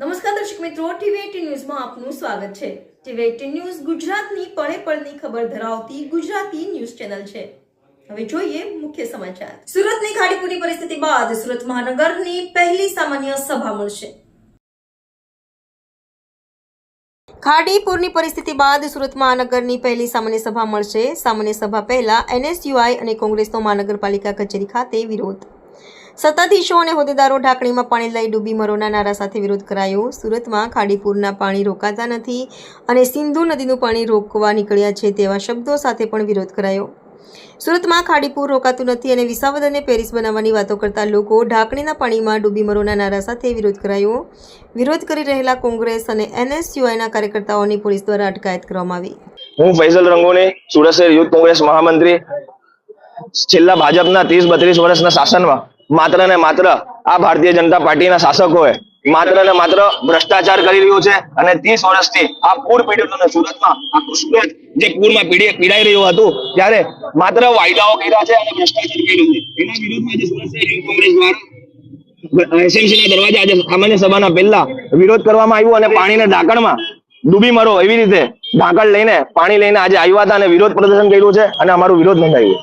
નમસ્કાર દર્શક મિત્રો ટીવી ન્યૂઝમાં આપનું સ્વાગત છે. ટીવી ન્યૂઝ ગુજરાતની પળે પળની ખબર ધરાવતી ગુજરાતી ન્યૂઝ ચેનલ છે. હવે જોઈએ મુખ્ય સમાચાર. સુરતની ખાડીપુરની પરિસ્થિતિ બાદ સુરત મહાનગરની પહેલી સામાન્ય સભા મળશે. ખાડીપુરની પરિસ્થિતિ બાદ સુરત મહાનગરની પહેલી સામાન્ય સભા મળશે. સામાન્ય સભા પહેલા એનએસયુઆઈ અને કોંગ્રેસનો મહાનગરપાલિકા કચેરી ખાતે વિરોધ. સત્તાધીશો અને હોદ્દેદારો ઢાંકણીમાં પાણી લઈ ડૂબી મરોના નારા સાથે વિરોધ કરાયો. સુરતમાં ખાડીપુરના પાણી રોકાતા નથી અને સિંધુ નદીનું પાણી રોકવા નીકળ્યા છે તેવા શબ્દો સાથે પણ વિરોધ કરાયો. સુરતમાં ખાડીપુર રોકાતું નથી અને વિસાવદરને પેરિસ બનાવવાની વાતો કરતા લોકો ઢાંકણીના પાણીમાં ડૂબી મરોના નારા સાથે વિરોધ કરાયો. વિરોધ કરી રહેલા કોંગ્રેસ અને એનએસયુઆઈના કાર્યકર્તાઓની પોલીસ દ્વારા અટકાયત કરવામાં આવી. હું ફૈઝલ રંગોની સુરત શહેર યુથ કોંગ્રેસ મહામંત્રી છેલ્લા ભાજપના ત્રીસ બત્રીસ વર્ષના શાસનમાં માત્ર ને માત્ર આ ભારતીય જનતા પાર્ટીના શાસકોએ માત્ર ને માત્ર ભ્રષ્ટાચાર કરી રહ્યું છે અને ત્રીસ વર્ષથી આ પૂર પીડિતોને સુરતમાં આ સુરત જે પૂરમાં પીડી, પીડાઈ રહ્યું હતું, ત્યારે માત્ર વાયદાઓ કર્યા છે અને ભ્રષ્ટાચાર કર્યું છે. એના વિરોધમાં કોંગ્રેસ દ્વારા દરવાજે આજે સામાન્ય સભાના પહેલા વિરોધ કરવામાં આવ્યો અને પાણીના ઢાંકણમાં ડૂબી મરો એવી રીતે ઢાંકણ લઈને પાણી લઈને આજે આવ્યા હતા અને વિરોધ પ્રદર્શન કર્યું છે અને અમારું વિરોધ નોંધાયું